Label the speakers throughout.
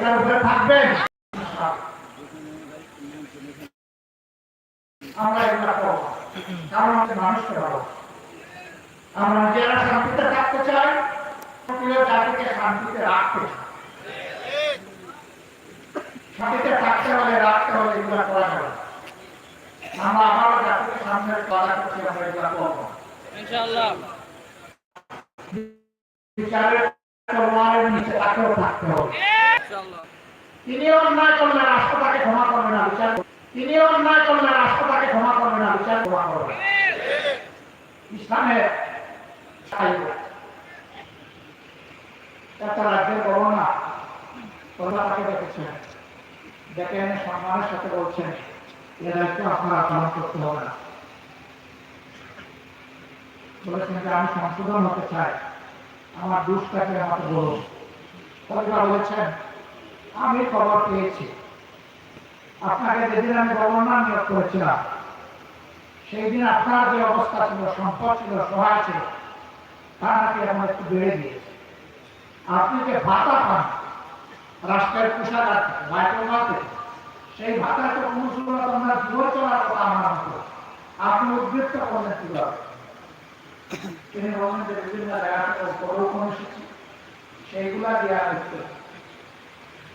Speaker 1: এটার উপরে থাকবেন। আমরা এগুলা করব। কারণ আমাদের মানুষকে ভালো। আমরা নিজেরা শান্তিতে থাকতে চাই জাতিকে শান্তিতে রাখতে শান্তিতে থাকতে হলে রাখতে হলে এগুলা করা যাবে আমরা আবারও জাতিকে সামনে কথা করছি আমরা এগুলা করব।
Speaker 2: ইনশাআল্লাহ।
Speaker 1: বিচারের তলোয়ারের নিচে তাকেও থাকতে হবে। তিনি অন্যায় করলে রাষ্ট্র তাকে ক্ষমা করবে না, বিচার তিনি অন্যায় করলে রাষ্ট্র তাকে ক্ষমা করবে না, বিচার ক্ষমা করবে ইসলামের একটা রাজ্যের গভর্নর প্রজা তাকে দেখেছেন। দেখে এনে সম্মানের সাথে বলছেন, এ দায়িত্ব আপনারা পালন করতে হবে না। বলেছেন যে, আমি সংশোধন হতে চাই। আমার দুষ্টাকে আমাকে বলুন। বলেছেন আমি খবর পেয়েছি। আপনাকে যেদিন আমি গভর্নর নিয়োগ করেছিলাম সেই দিন আপনার যে অবস্থা ছিল, সম্পদ ছিল, সহায় ছিল, তা নাকি এখন একটু বেড়ে দিয়েছে আপনি যে ভাতা পান, রাষ্ট্রের কোষাগার থেকে মাইক্রোমাল থেকে সেই ভাতা তো অনুসরণ আপনার জীবন চলার কথা আমার মতো। আপনি উদ্বৃত্ত করলেন কীভাবে? তিনি বলেন যে বিভিন্ন জায়গা থেকে বড় কর্মসূচি সেইগুলা দেওয়া হচ্ছে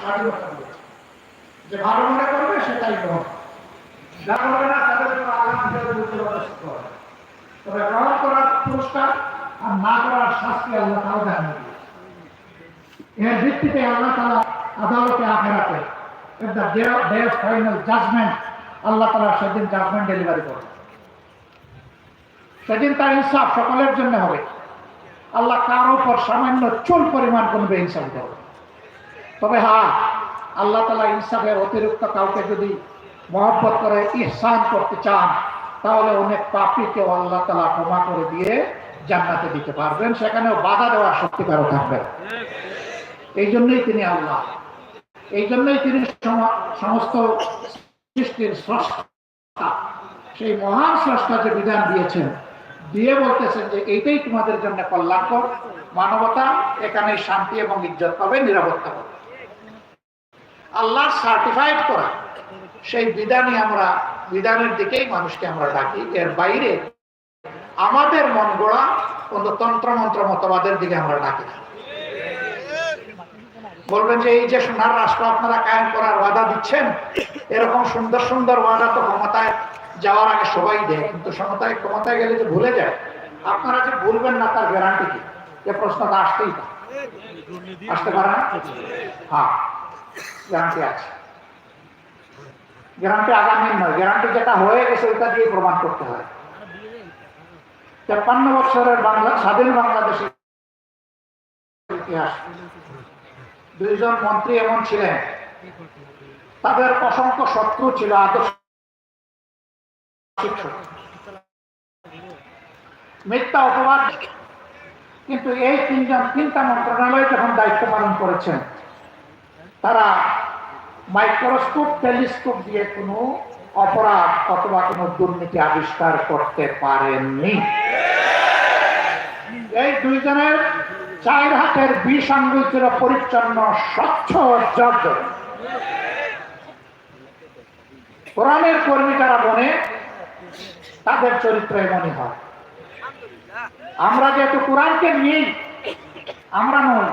Speaker 1: স্বাধীনতা যে ভালো মনে করবে সেটাই গ্রহণ না, তাদের জন্য হবে তবে গ্রহণ করার পুরস্কার আর না করার শাস্তি আল্লাহ তাও এর ভিত্তিতে আল্লাহ তালা আদালতে, আখেরাতে ফাইনাল জাজমেন্ট আল্লাহ তালা সেদিন জাজমেন্ট ডেলিভারি করবে সেদিন তার ইনসাফ সকলের জন্য হবে। আল্লাহ কারও উপর সামান্য চুল পরিমাণ কোনো ইনসাফ করবে তবে হ্যাঁ আল্লাহ তালা ইনসাফের অতিরিক্ত কাউকে যদি মহব্বত করে, ইহসান করতে চান, তাহলে অনেক পাপিকেও আল্লাহ তালা ক্ষমা করে দিয়ে জান্নাতে দিতে পারবেন। সেখানেও বাধা দেওয়ার সত্যিকারও থাকবেন এই জন্যই তিনি আল্লাহ। এই জন্যই তিনি সমস্ত সৃষ্টির স্রষ্টা। সেই মহান স্রষ্টা যে বিধান দিয়েছেন, দিয়ে বলতেছেন যে এইটাই তোমাদের জন্য কল্যাণকর। মানবতা এখানে শান্তি এবং ইজ্জত পাবে, নিরাপত্তা পাবে। আল্লাহ সার্টিফাইড করা। সেই বিধানই আমরা, বিধানের দিকেই মানুষকে আমরা ডাকি। এর বাইরে আমাদের মন গড়া কোন তন্ত্র মন্ত্র মতবাদের দিকে আমরা ডাকি না। বলবেন যে এই যে সোনার রাষ্ট্র আপনারা কায়েম করার ওয়াদা দিচ্ছেন, এরকম সুন্দর সুন্দর ওয়াদা তো ক্ষমতায় যাওয়ার আগে সবাই দেয়, কিন্তু ক্ষমতায় ক্ষমতায় গেলে যে ভুলে যায়, আপনারা যে ভুলবেন না তার গ্যারান্টি কি? এ প্রশ্নটা আসতেই আসতে পারে না? হ্যাঁ। গ্যারান্টি আছে। গ্যারান্টি আগামী নয়। গ্যারান্টি যেটা হয়ে গেছে ওটা দিয়ে প্রমাণ করতে হয় তেপ্পান্ন বছরের বাংলা, স্বাধীন বাংলাদেশের ইতিহাস। দুইজন মন্ত্রী এমন ছিলেন। তাদের অসংখ্য শত্রু ছিল আদর্শ মিথ্যা অপবাদ। কিন্তু এই তিনজন তিনটা মন্ত্রণালয় যখন দায়িত্ব পালন করেছেন তারা মাইক্রোস্কোপ, টেলিস্কোপ দিয়ে কোনো অপরাধ অথবা কোনো দুর্নীতি আবিষ্কার করতে পারেননি। এই দুইজনের চার হাতের বিষ আঙ্গুল ছিল পরিচ্ছন্ন, স্বচ্ছ জর্জ। কোরআনের কর্মী যারা বনে, তাদের চরিত্র এমনই হয়। আমরা যেহেতু কোরআনকে নিয়েই, আমরা নই,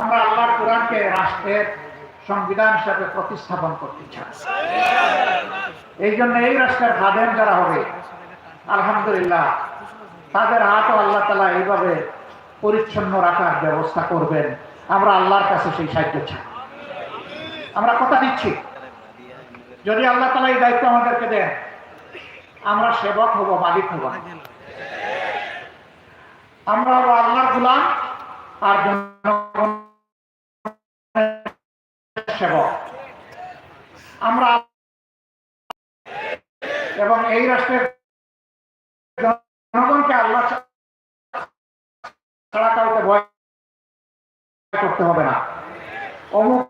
Speaker 1: আমরা আল্লাহর কোরআনকে রাষ্ট্রের সংবিধান হিসাবে প্রতিস্থাপন করতে চাই এই জন্য এই রাষ্ট্রের খাদেন যারা হবে, আলহামদুলিল্লাহ, তাদের হাতও আল্লাহ তালা এইভাবে পরিচ্ছন্ন রাখার ব্যবস্থা করবেন। আমরা আল্লাহর কাছে সেই সাহায্য চাই। আমরা কথা দিচ্ছি। যদি আল্লাহ তালা এই দায়িত্ব আমাদেরকে দেন, আমরা সেবক হব, মালিক হব। আমরা হব আল্লাহর গুলাম আর জনগণের সেবক। আমরা এবং এই রাষ্ট্রের জনগণকে আল্লাহ ছাড়া কাউকে ভয় করতে হবে না। অমুক